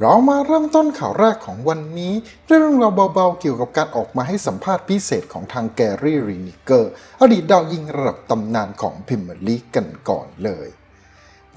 เรามาเริ่มต้นข่าวแรกของวันนี้เรื่องราวเบาๆ เกี่ยวกับการออกมาให้สัมภาษณ์พิเศษของทางแกรี่รีนิเกอร์อดีตดาวยิงระดับตำนานของพิมพ์ลีกกันก่อนเลย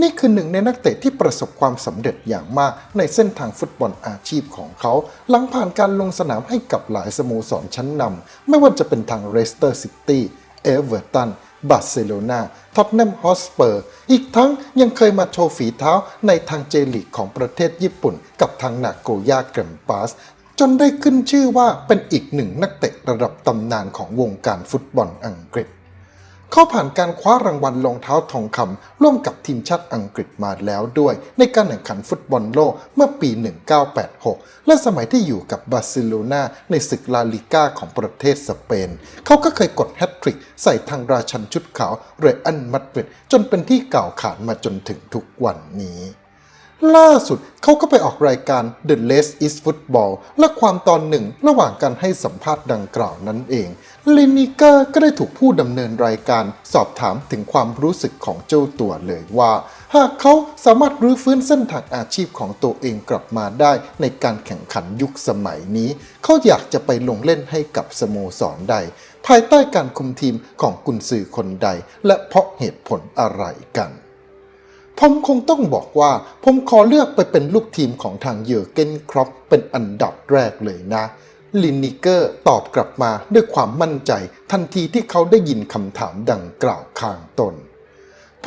นี่คือหนึ่งในนักเตะที่ประสบความสำเร็จอย่างมากในเส้นทางฟุตบอลอาชีพของเขา หลังผ่านการลงสนามให้กับหลายสโมสรชั้นนำไม่ว่าจะเป็นทางเรสเตอร์ซิตี้เอเวอร์ตัน บาร์เซโลนาท็อตแนมฮอสเปอร์ อีกทั้งยังเคยมาโชว์ฝีเท้าในทางเจลีกของประเทศญี่ปุ่น กับทางนาโกย่าเกรมปาสจนได้ขึ้นชื่อว่าเป็นอีกหนึ่งนักเตะระดับตำนานของวงการฟุตบอลอังกฤษ เขาผ่านการคว้ารางวัลรองเท้าทองคำร่วมกับทีมชาติอังกฤษมาแล้วด้วย ในการแข่งขันฟุตบอลโลกเมื่อปี 1986 และสมัยที่อยู่กับบาร์เซโลนาในศึกลาลิก้าของประเทศสเปน เขาก็เคยกดแฮตทริกใส่ทางราชันชุดขาวเรอันมัดริดจนเป็นที่กล่าวขานมาจนถึงทุกวันนี้ ล่าสุดเขาก็ไปออกรายการ The Less is Football และความตอนหนึ่งระหว่างการให้สัมภาษณ์ดังกล่าวนั้นเองลินิเกอร์ก็ได้ถูกผู้ดำเนินรายการสอบถามถึงความรู้สึกของเจ้าตัวเลยว่า หากเขาสามารถรื้อฟื้นเส้นทางอาชีพของตัวเองกลับมาได้ในการแข่งขันยุคสมัยนี้ เขาอยากจะไปลงเล่นให้กับสโมสรใด ภายใต้การคุมทีมของกุนซือคนใด และเพราะเหตุผลอะไรกัน ผมคงต้องบอกว่า ผมขอเลือกไปเป็นลูกทีมของทางเยอร์เกนครอปเป็นอันดับแรกเลยนะ ลินนิเกอร์ตอบกลับมาด้วยความมั่นใจ ทันทีที่เขาได้ยินคำถามดังกล่าวข้างตน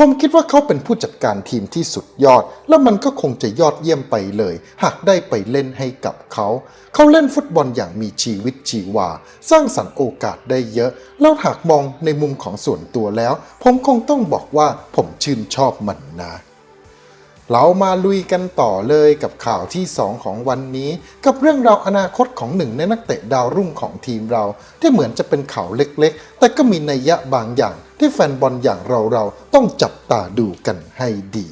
ผมคิดว่าเขาเป็นผู้จัดการทีมที่สุดยอด และมันก็คงจะยอดเยี่ยมไปเลย หากได้ไปเล่นให้กับเขา เขาเล่นฟุตบอลอย่างมีชีวิตชีวา สร้างสรรค์โอกาสได้เยอะ แล้วหากมองในมุมของส่วนตัวแล้ว ผมคงต้องบอกว่าผมชื่นชอบมันนะเรามาลุยกันต่อเลยกับข่าวที่ 2 ของวันนี้ กับเรื่องราวอนาคตของหนึ่งในนักเตะดาวรุ่งของทีมเรา ที่เหมือนจะเป็นข่าวเล็กๆ แต่ก็มีนัยยะบางอย่าง ที่แฟนบอลอย่างเราๆต้องจับตาดูกันให้ดี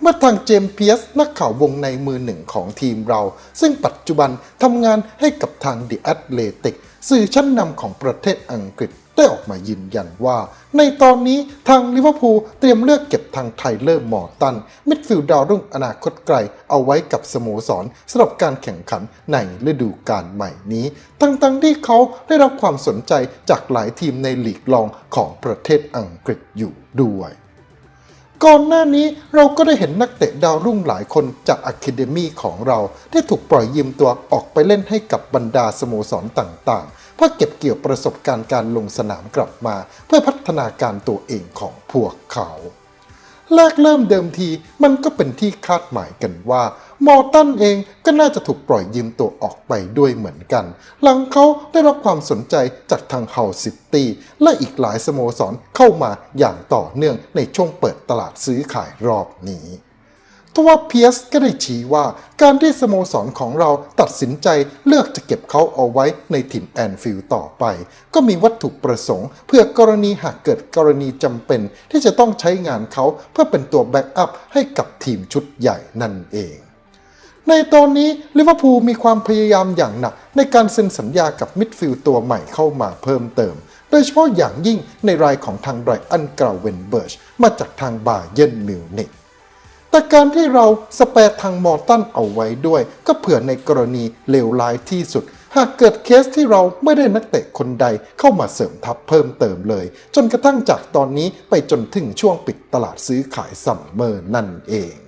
เมื่อทางเจมส์เพียสนักข่าววงในมือหนึ่งของทีมเรา ซึ่งปัจจุบันทำงานให้กับทาง The Athletic สื่อชั้นนำของประเทศอังกฤษ ได้ออกมายืนยันว่า ในตอนนี้ทางลิเวอร์พูลเตรียมเลือกเก็บทางไทเลอร์มอร์ตัน มิดฟิลด์ดาวรุ่งอนาคตไกล เอาไว้กับสโมสรสำหรับการแข่งขันในฤดูกาลใหม่นี้ ทั้งๆที่เขาได้รับความสนใจจากหลายทีมในลีกรองของประเทศอังกฤษอยู่ด้วย ก่อนหน้านี้เราก็ได้เห็นนักเตะดาวรุ่งหลายคนจากอะคาเดมีของเราได้ถูกปล่อยยืมตัวออกไปเล่นให้กับบรรดาสโมสรต่างๆ เพื่อเก็บเกี่ยวประสบการณ์การลงสนามกลับมา เพื่อพัฒนาการตัวเองของพวกเขา แรกเริ่มเดิมที มันก็เป็นที่คาดหมายกันว่า มอร์ตันเองก็น่าจะถูกปล่อยยืมตัวออกไปด้วยเหมือนกัน หลังเขาได้รับความสนใจจากทางเฮาซิตี้และอีกหลายสโมสรเข้ามาอย่างต่อเนื่องในช่วงเปิดตลาดซื้อขายรอบนี้ ทว่าเพียสก็ได้ชี้ว่าการที่สโมสรของเราตัดสินใจเลือกจะเก็บเขาเอาไว้ในถิ่นแอนฟิลต่อไป ก็มีวัตถุประสงค์ เพื่อกรณีหากเกิดกรณีจำเป็น ที่จะต้องใช้งานเขาเพื่อเป็นตัวแบ็กอัพให้กับทีมชุดใหญ่นั่นเอง ในตอนนี้ลิเวอร์พูลมีความพยายามอย่างหนัก ในการเซ็นสัญญากับมิดฟิลด์ตัวใหม่เข้ามาเพิ่มเติมโดยเฉพาะอย่างยิ่งในรายของทางไรอันกราเวนเบิร์ชมาจากทางบาเยนมิวนิก แต่การที่เราสเปรทางมอร์ตันเอาไว้ด้วย ก็เผื่อในกรณีเลวร้ายที่สุด หากเกิดเคสที่เราไม่ได้นักเตะคนใดเข้ามาเสริมทัพเพิ่มเติมเลย จนกระทั่งจากตอนนี้ไปจนถึงช่วงปิดตลาดซื้อขายซัมเมอร์นั่นเอง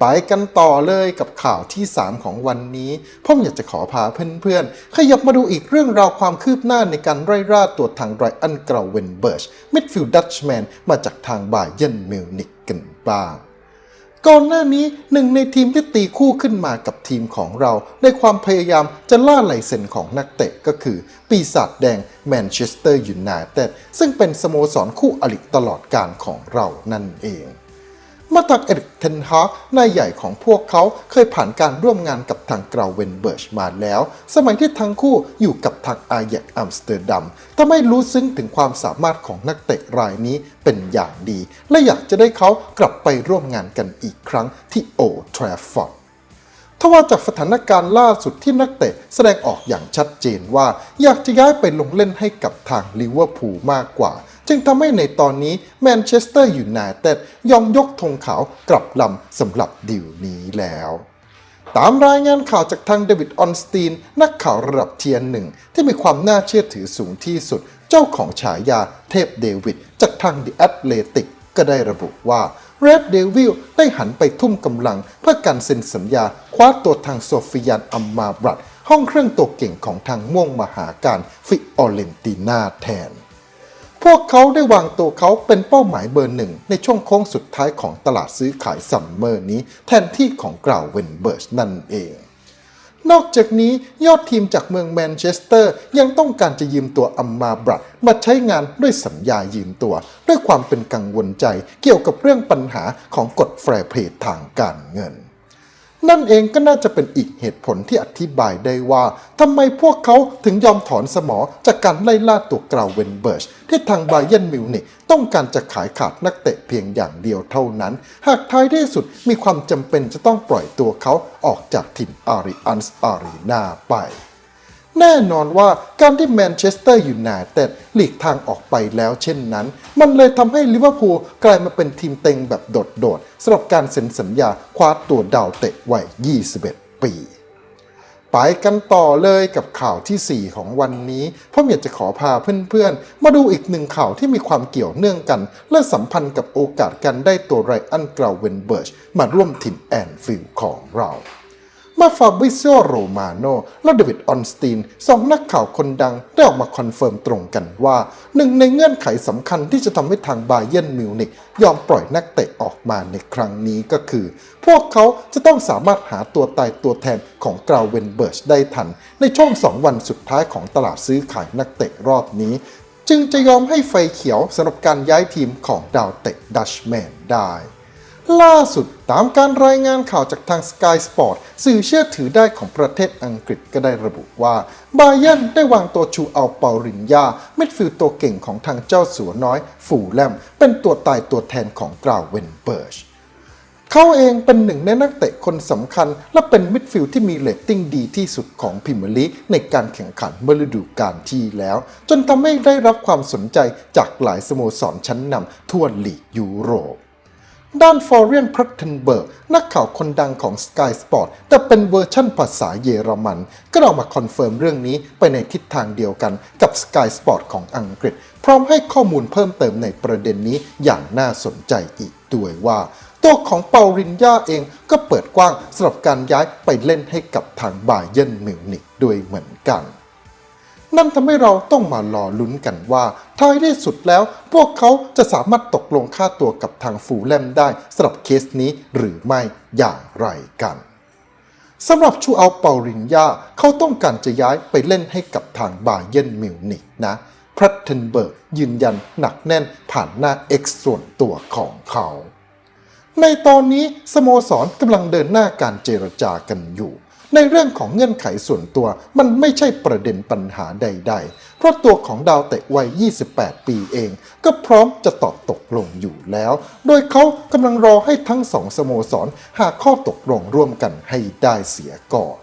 ไปกันต่อเลยกับข่าวที่ 3 ของวันนี้ผมอยากจะขอพาเพื่อนๆ ขยับมาดูอีกเรื่องราวความคืบหน้าในการไล่ล่าตัวทางไรอันเกราเวนเบิร์ชมิดฟิลด์ดัชแมนมาจากทางบาเยนมิวนิกกันบ้างก่อนหน้านี้หนึ่งในทีมที่ตีคู่ขึ้นมากับทีมของเรา ในความพยายามจะล่าลายเซ็นของนักเตะก็คือ ปีศาจแดงแมนเชสเตอร์ยูไนเต็ดซึ่งเป็นสโมสรคู่อริตลอดการของเรานั่นเอง มาตักเอริกเทนฮากนายใหญ่ของพวกเขาเคยผ่านการร่วมงานกับทางกราเวนเบิร์ชมาแล้ว สมัยที่ทั้งคู่อยู่กับทางอาแยกอัมสเตอร์ดัมทำให้รู้ซึ้งถึงความสามารถของนักเตะรายนี้เป็นอย่างดี และอยากจะได้เขากลับไปร่วมงานกันอีกครั้งที่โอทราฟอร์ดทว่าจากสถานการณ์ล่าสุดที่นักเตะแสดงออกอย่างชัดเจนว่า อยากจะย้ายไปลงเล่นให้กับทางลิเวอร์พูลมากกว่า จึงทำให้ในตอนนี้แมนเชสเตอร์ยูไนเต็ดยอมยกธงขาวกลับลำสำหรับดีลนี้แล้วตามรายงานข่าวจากทางเดวิดออนสตีน นักข่าวระดับเทียนหนึ่งที่มีความน่าเชื่อถือสูงที่สุด เจ้าของฉายาเทพเดวิดจากทาง The Athletic ก็ได้ระบุว่า Red Devil ได้หันไปทุ่มกำลัง เพื่อการเซ็นสัญญา คว้าตัวทางโซฟิยานอัมมาบรัดห้องเครื่องตัวเก่งของทางม่วงมหาการฟิออเรนติน่าแทน พวกเขาได้วางตัวเขาเป็นเป้าหมายเบอร์หนึ่ง ในช่วงโค้งสุดท้ายของตลาดซื้อขายซัมเมอร์นี้ แทนที่ของกล่าวเวนเบิร์ชนั่นเอง นอกจากนี้ยอดทีมจากเมืองแมนเชสเตอร์ยังต้องการจะยืมตัวอัมมาบรัดมาใช้งานด้วยสัญญายืมตัว ด้วยความเป็นกังวลใจเกี่ยวกับเรื่องปัญหาของกฎแฟร์เพลทางการเงิน นั่นเองก็น่าจะเป็นอีกเหตุผลที่อธิบายได้ว่าทำไมพวกเขาถึงยอมถอนสมอจากการไล่ล่าตัวกราวเวนเบิร์ชที่ทางไบเยนมิวนิกต้องการจะขายขาดนักเตะเพียงอย่างเดียวเท่านั้น หากท้ายที่สุดมีความจำเป็นจะต้องปล่อยตัวเขาออกจากถิ่นอาริอันส์อารีนาไป แน่นอนว่าการที่แมนเชสเตอร์อยู่ไนเต็ดหลีกทางออกไปแล้วเช่นนั้น มันเลยทำให้ลิเวอร์พูลกลายมาเป็นทีมเต็งแบบโดดๆสำหรับการเซ็นสัญญาคว้าตัวดาวเตะวัย 21 ปีไปกันต่อเลยกับข่าวที่ 4 ของวันนี้ผมอยากจะขอพาเพื่อนๆ มาดูอีกหนึ่งข่าวที่มีความเกี่ยวเนื่องกัน และสัมพันธ์กับโอกาสการได้ตัวไรอันกราวเวนเบิร์ชมาร่วมทีมแอนฟิลด์ของเรา เมื่อฟาบริซโอโรมาโนและเดวิดออนสตีนสองนักข่าวคนดังได้ออกมาคอนเฟิร์มตรงกันว่า หนึ่งในเงื่อนไขสำคัญที่จะทำให้ทางบาเยนมิวนิกยอมปล่อยนักเตะออกมาในครั้งนี้ก็คือ พวกเขาจะต้องสามารถหาตัวตายตัวแทนของกราวเวนเบิร์ชได้ทัน ในช่วงสองวันสุดท้ายของตลาดซื้อขายนักเตะรอบนี้ จึงจะยอมให้ไฟเขียวสำหรับการย้ายทีมของดาวเตะดัชแมนได้ ล่าสุดตามการรายงานข่าวจากทาง Sky Sport สื่อเชื่อถือได้ของประเทศอังกฤษก็ได้ระบุว่า บาเยนได้วางตัวชูเอัลเปารินยามิดฟิลด์ตัวเก่งของทางเจ้าสัวน้อย ฟูแลม เป็นตัวตายตัวแทนของกราวเวนเบิร์ชเขาเองเป็นหนึ่งในนักเตะคนสำคัญ และเป็นมิดฟิลด์ที่มีเรตติ้งดีที่สุดของพรีเมียร์ลีในการแข่งขันเมื่อฤดูกาลที่แล้ว จนทำให้ได้รับความสนใจจากหลายสโมสรชั้นนำทั่วลีกยุโรป ด้านฟอร์เรียนพรัตเทนเบิร์กนักข่าวคนดังของ Sky Sport แต่เป็นเวอร์ชั่นภาษาเยอรมัน ก็ออกมาคอนเฟิร์มเรื่องนี้ไปในทิศทางเดียวกันกับ Sky Sport ของอังกฤษ พร้อมให้ข้อมูลเพิ่มเติมในประเด็นนี้อย่างน่าสนใจอีกด้วยว่าตัวของเปารินยาเองก็เปิดกว้างสำหรับการย้ายไปเล่นให้กับทางบาเยนมิวนิกด้วยเหมือนกัน นั่นทำให้เราต้องมารอลุ้นกันว่าท้ายที่สุดแล้ว พวกเขาจะสามารถตกลงค่าตัวกับทางฟูแลมได้สำหรับเคสนี้หรือไม่อย่างไรกันสำหรับชูอัลเปารินยาเขาต้องการจะย้ายไปเล่นให้กับทางบาเยนมิวนิกนะพรัตเทนเบิร์กยืนยันหนักแน่นผ่านหน้า X ส่วนตัวของเขาในตอนนี้สโมสรกำลังเดินหน้าการเจรจากันอยู่ ในเรื่องของเงื่อนไขส่วนตัวมันไม่ใช่ประเด็นปัญหาใด ๆ เพราะตัวของดาวเตะวัย 28 ปีเอง ก็พร้อมจะตอบตกลงอยู่แล้ว โดยเขากำลังรอให้ทั้งสองสโมสรหาข้อตกลงร่วมกันให้ได้เสียก่อน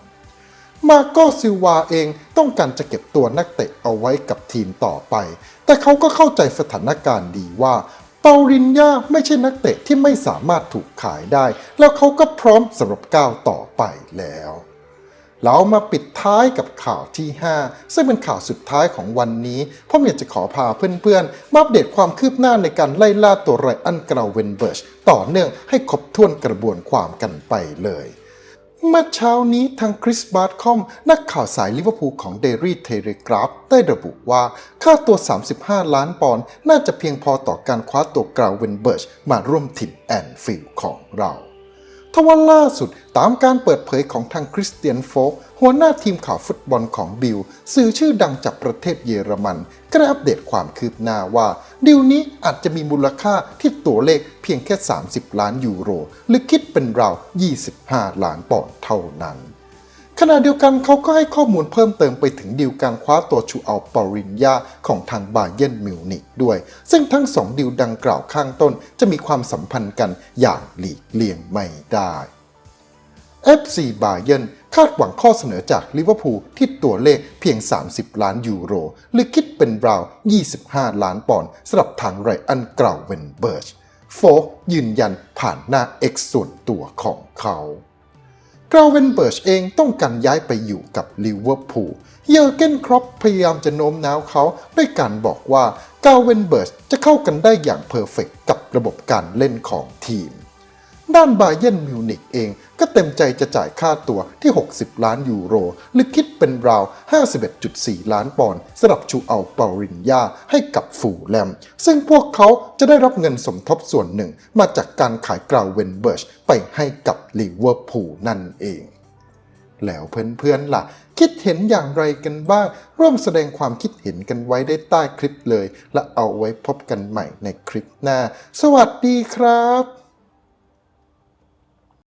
มาโกซิวาเองต้องการจะเก็บตัวนักเตะเอาไว้กับทีมต่อไป แต่เขาก็เข้าใจสถานการณ์ดีว่าเปารินยาไม่ใช่นักเตะที่ไม่สามารถถูกขายได้ แล้วเขาก็พร้อมสำหรับก้าวต่อไปแล้ว เรามาปิดท้ายกับข่าวที่ 5 ซึ่งเป็นข่าวสุดท้ายของวันนี้ผมอยากจะขอพาเพื่อนๆ มาอัปเดตความคืบหน้าในการไล่ล่าตัวไรอันกราวเวนเบิร์ชต่อเนื่องให้ครบถ้วนกระบวนความกันไปเลยเมื่อเช้านี้ทางคริสบาร์ดคอม นักข่าวสายลิเวอร์พูลของเดลี่เทเลกราฟได้ระบุว่า ค่าตัว 35 ล้านปอนด์น่าจะเพียงพอต่อการคว้าตัวกราวเวนเบิร์ชมาร่วมถิ่นแอนฟิลด์ของเรา ทว่าล่าสุดตามการเปิดเผยของทางคริสเตียนโฟกหัวหน้าทีมข่าวฟุตบอลของบิลสื่อชื่อดังจากประเทศเยอรมันก็ได้อัปเดตความคืบหน้าว่า ดิวนี้อาจจะมีมูลค่าที่ตัวเลขเพียงแค่ 30 ล้านยูโร หรือคิดเป็นราว 25 ล้านปอนด์เท่านั้น ขณะเดียวกันเขาก็ให้ข้อมูลเพิ่มเติมไปถึงดีลการคว้าตัวชูอัลปารินยาของทางบาเยนมิวนิกด้วย ซึ่งทั้งสองดีลดังกล่าวข้างต้นจะมีความสัมพันธ์กันอย่างหลีกเลี่ยงไม่ได้ FC บาเยนคาดหวังข้อเสนอจากลิเวอร์พูลที่ตัวเลขเพียง 30 ล้านยูโร หรือคิดเป็นราว 25 ล้านปอนด์สำหรับทางไรอันกราวเวนเบิร์ชโฟกยืนยันผ่านหน้า X ส่วนตัวของเขา กราเวนเบิร์ชเองต้องการย้ายไปอยู่กับลิเวอร์พูล เยอร์เกนครอปพยายามจะโน้มน้าวเขาด้วยการบอกว่ากราเวนเบิร์ชจะเข้ากันได้อย่างเพอร์เฟกกับระบบการเล่นของทีม ด้านบาเยนมิวนิกเองก็เต็มใจจะจ่ายค่าตัวที่ 60 ล้านยูโร หรือคิดเป็นราว 51.4 ล้านปอนด์สำหรับชูเอาเปารินยาให้กับฟูแลม ซึ่งพวกเขาจะได้รับเงินสมทบส่วนหนึ่งมาจากการขายกราวเวนเบิร์ชไปให้กับลิเวอร์พูลนั่นเอง แล้วเพื่อนๆล่ะ คิดเห็นอย่างไรกันบ้าง ร่วมแสดงความคิดเห็นกันไว้ได้ใต้คลิปเลย และเอาไว้พบกันใหม่ในคลิปหน้า สวัสดีครับ